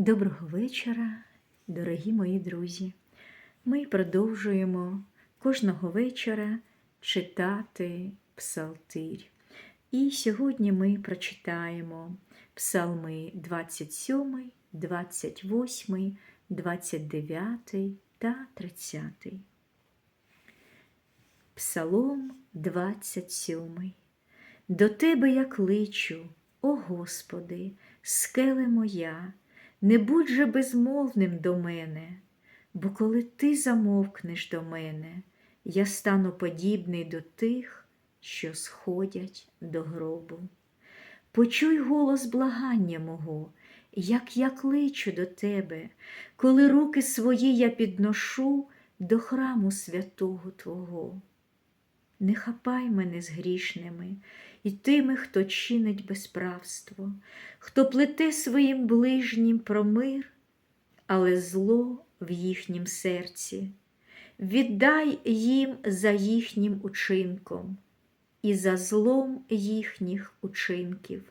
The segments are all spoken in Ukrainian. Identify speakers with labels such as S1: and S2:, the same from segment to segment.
S1: Доброго вечора, дорогі мої друзі. Ми продовжуємо кожного вечора читати псалтирь. І сьогодні ми прочитаємо псалми 27, 28, 29 та 30. Псалом 27. До Тебе я кличу, о Господи, скеле моя, не будь же безмовним до мене, бо коли ти замовкнеш до мене, я стану подібний до тих, що сходять до гробу. Почуй голос благання мого, як я кличу до тебе, коли руки свої я підношу до храму святого Твого. Не хапай мене з грішними і тими, хто чинить безправство, хто плете своїм ближнім про мир, але зло в їхнім серці. Віддай їм за їхнім учинком і за злом їхніх учинків,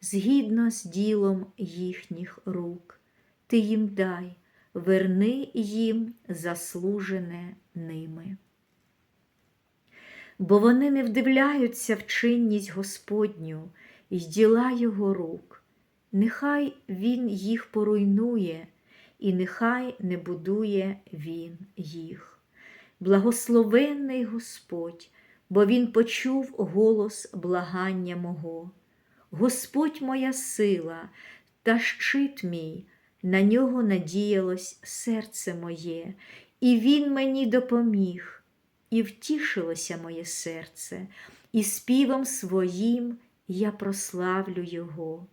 S1: згідно з ділом їхніх рук. Ти їм дай, верни їм заслужене ними бо вони не вдивляються в чинність Господню і діла Його рук. Нехай Він їх поруйнує, і нехай не будує Він їх. Благословенний Господь, бо Він почув голос благання мого. Господь моя сила та щит мій, на нього надіялось серце моє, і Він мені допоміг і втішилося моє серце, і співом своїм я прославлю Його.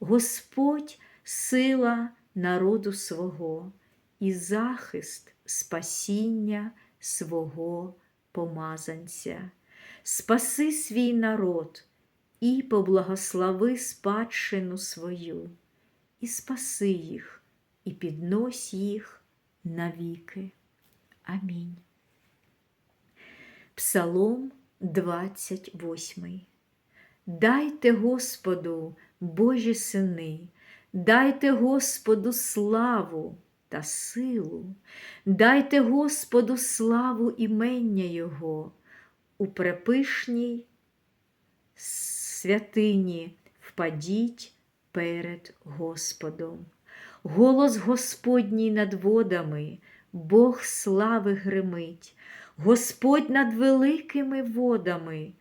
S1: Господь сила народу свого і захист спасіння свого помазанця. Спаси свій народ і поблагослови спадщину свою, і спаси їх, і піднось їх навіки. Амінь. Псалом 28. Дайте Господу, Божі сини, дайте Господу славу та силу, дайте Господу славу імення Його у препишній святині впадіть перед Господом. Голос Господній над водами, Бог слави гримить. Господь над великими водами,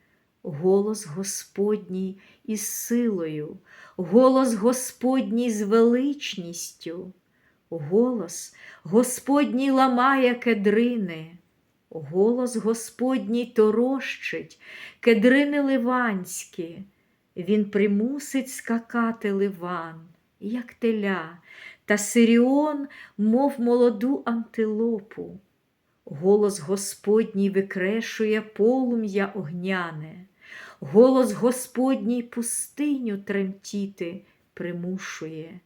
S1: голос Господній із силою, голос Господній з величністю, голос Господній ламає кедрини, голос Господній торощить, кедрини ливанські, Він примусить скакати ливан, як теля, та Сиріон, мов молоду антилопу. Голос Господній викрешує полум'я огняне, голос Господній пустиню тремтіти примушує,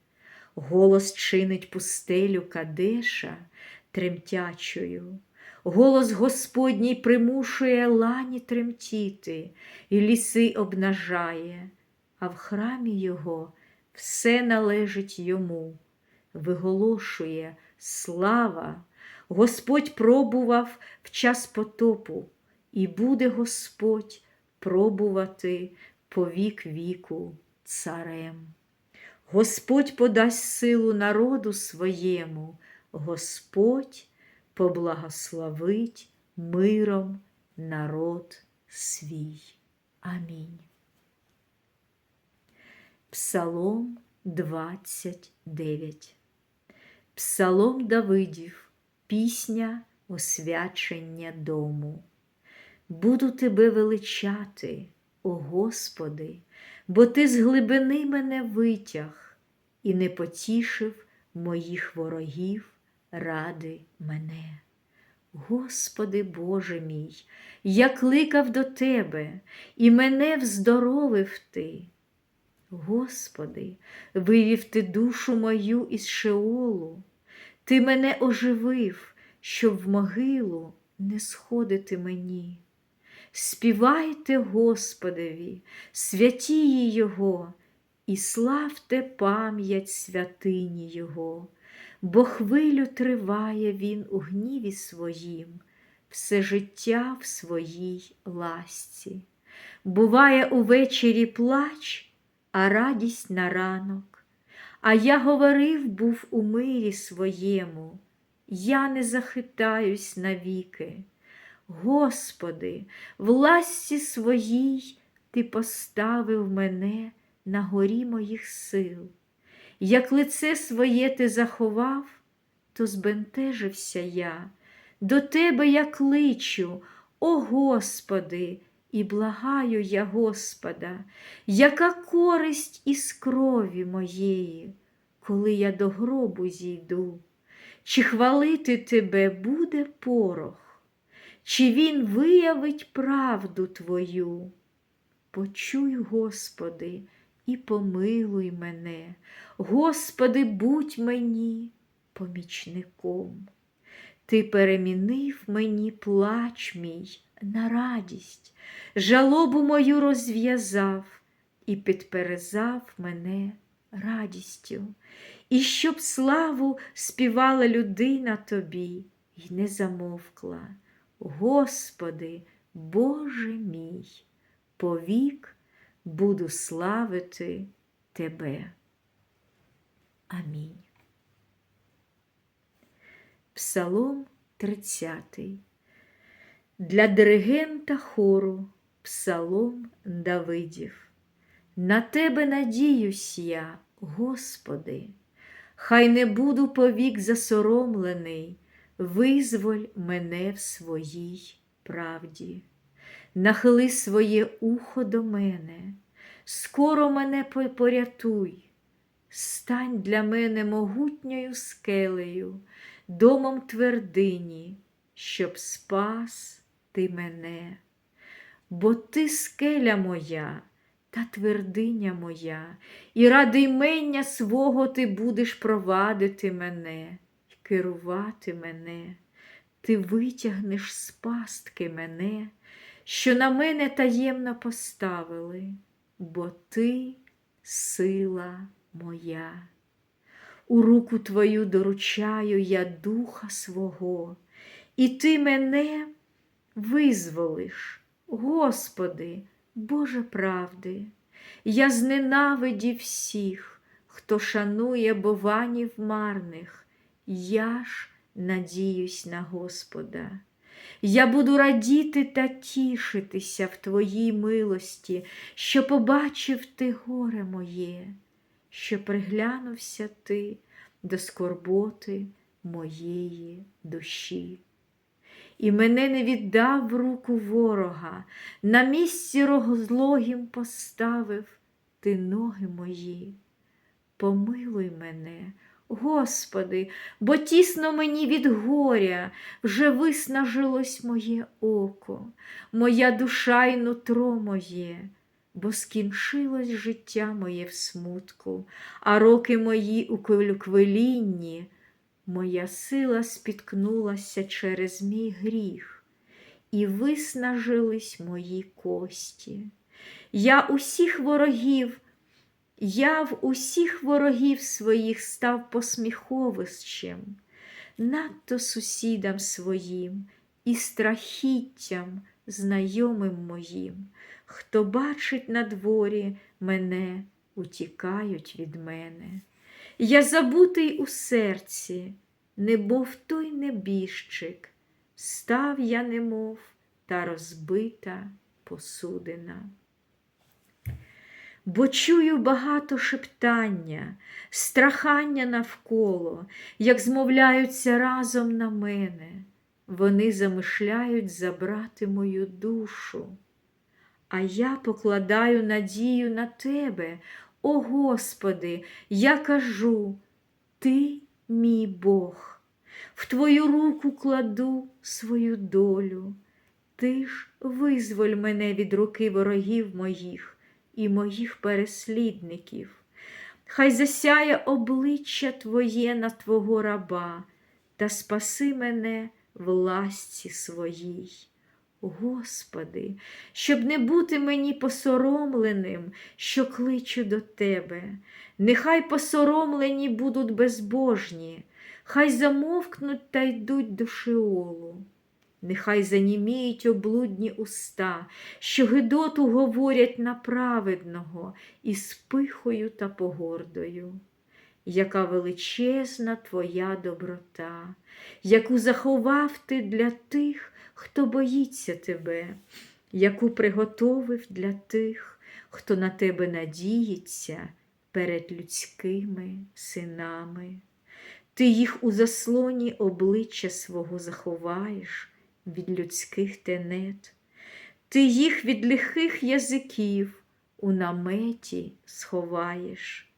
S1: голос чинить пустелю Кадеша тремтячою, голос Господній примушує лані тремтіти, і ліси обнажає, а в храмі Його все належить йому, виголошує слава. Господь пробував в час потопу, і буде Господь пробувати по вік віку царем. Господь подасть силу народу своєму, Господь поблагословить миром народ свій. Амінь. Псалом 29. Псалом Давидів пісня освячення дому. Буду тебе величати, о Господи, бо Ти з глибини мене витяг і не потішив моїх ворогів ради мене. Господи Боже мій, я кликав до Тебе, і мене вздоровив Ти. Господи, вивів Ти душу мою із Шеолу. Ти мене оживив, щоб в могилу не сходити мені. Співайте Господеві, святії Його, і славте пам'ять святині Його, бо хвилю триває Він у гніві своїм, все життя в своїй ласці. Буває увечері плач, а радість на ранок. А я говорив був у мирі своєму, я не захитаюсь навіки. Господи, в ласці своїй Ти поставив мене на горі моїх сил. Як лице своє ти заховав, то збентежився я, до Тебе я кличу, о Господи, і благаю я Господа, яка користь із крові моєї, коли я до гробу зійду, чи хвалити Тебе буде порох, чи він виявить правду Твою? Почуй, Господи, і помилуй мене, Господи, будь мені помічником. Ти перемінив мені плач мій на радість, жалобу мою розв'язав і підперезав мене радістю, і щоб славу співала людина тобі й не замовкла. Господи, Боже мій, повік буду славити Тебе. Амінь. Псалом 30. Для диригента хору Псалом Давидів. На Тебе надіюсь я, Господи, хай не буду повік засоромлений, визволь мене в своїй правді. Нахили своє ухо до мене, скоро мене порятуй, стань для мене могутньою скелею, домом твердині, щоб спас ти мене, бо ти скеля моя та твердиня моя, і ради ймення свого ти будеш провадити мене і керувати мене, ти витягнеш з пастки мене, що на мене таємно поставили, бо ти сила моя. У руку твою доручаю я духа свого, і ти мене визволиш, Господи, Боже правди, я зненавидів всіх, хто шанує бованів марних, я ж надіюсь на Господа. Я буду радіти та тішитися в Твоїй милості, що побачив ти горе моє, що приглянувся ти до скорботи моєї душі. І мене не віддав руку ворога, на місці розлогім поставив ти ноги мої. Помилуй мене, Господи, бо тісно мені від горя вже виснажилось моє око, моя душа й нутро моє, бо скінчилось життя моє в смутку, а роки мої у квилінні. Моя сила спіткнулася через мій гріх, і виснажились мої кості. Я усіх ворогів, я в усіх ворогів своїх став посміховищем, надто сусідам своїм і страхіттям знайомим моїм, хто бачить на дворі мене, утікають від мене. Я забутий у серці, немов той небіжчик, став я, немов та розбита посудина. Бо чую багато шептання, страхання навколо, як змовляються разом на мене, вони замишляють забрати мою душу. А я покладаю надію на тебе, о Господи, я кажу, Ти мій Бог, в Твою руку кладу свою долю, Ти ж визволь мене від руки ворогів моїх і моїх переслідників. Хай засяє обличчя Твоє на Твого раба та спаси мене в ласці своїй. Господи, щоб не бути мені посоромленим, що кличу до Тебе. Нехай посоромлені будуть безбожні, хай замовкнуть та йдуть до Шеолу. Нехай заніміють облудні уста, що гидоту говорять на праведного із пихою та погордою. Яка величезна твоя доброта, яку заховав ти для тих, хто боїться тебе, яку приготовив для тих, хто на тебе надіється перед людськими синами. Ти їх у заслоні обличчя свого заховаєш від людських тенет, ти їх від лихих язиків у наметі сховаєш.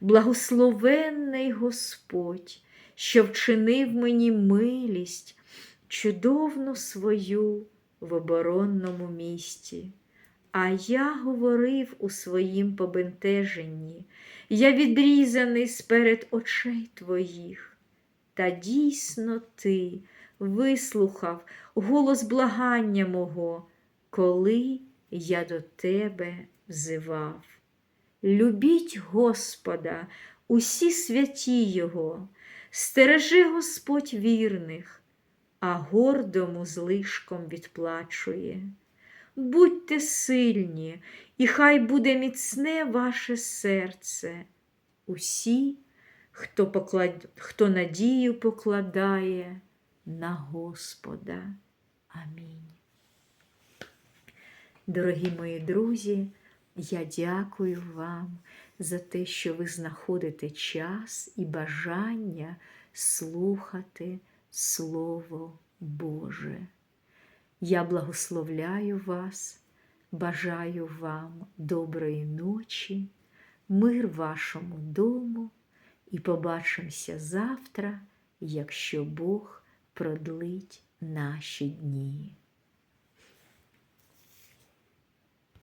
S1: Благословенний Господь, що вчинив мені милість, чудовну свою в оборонному місті. А я говорив у своїм побентеженні, я відрізаний сперед очей твоїх. Та дійсно ти вислухав голос благання мого, коли я до тебе взивав. Любіть Господа, усі святі Його, стережи Господь вірних, а гордому злишком відплачує. Будьте сильні, і хай буде міцне ваше серце. Усі, хто, поклад... хто надію покладає на Господа. Амінь. Дорогі мої друзі, я дякую вам за те, що ви знаходите час і бажання слухати Слово Боже. Я благословляю вас, бажаю вам доброї ночі, мир вашому дому і побачимося завтра, якщо Бог продлить наші дні.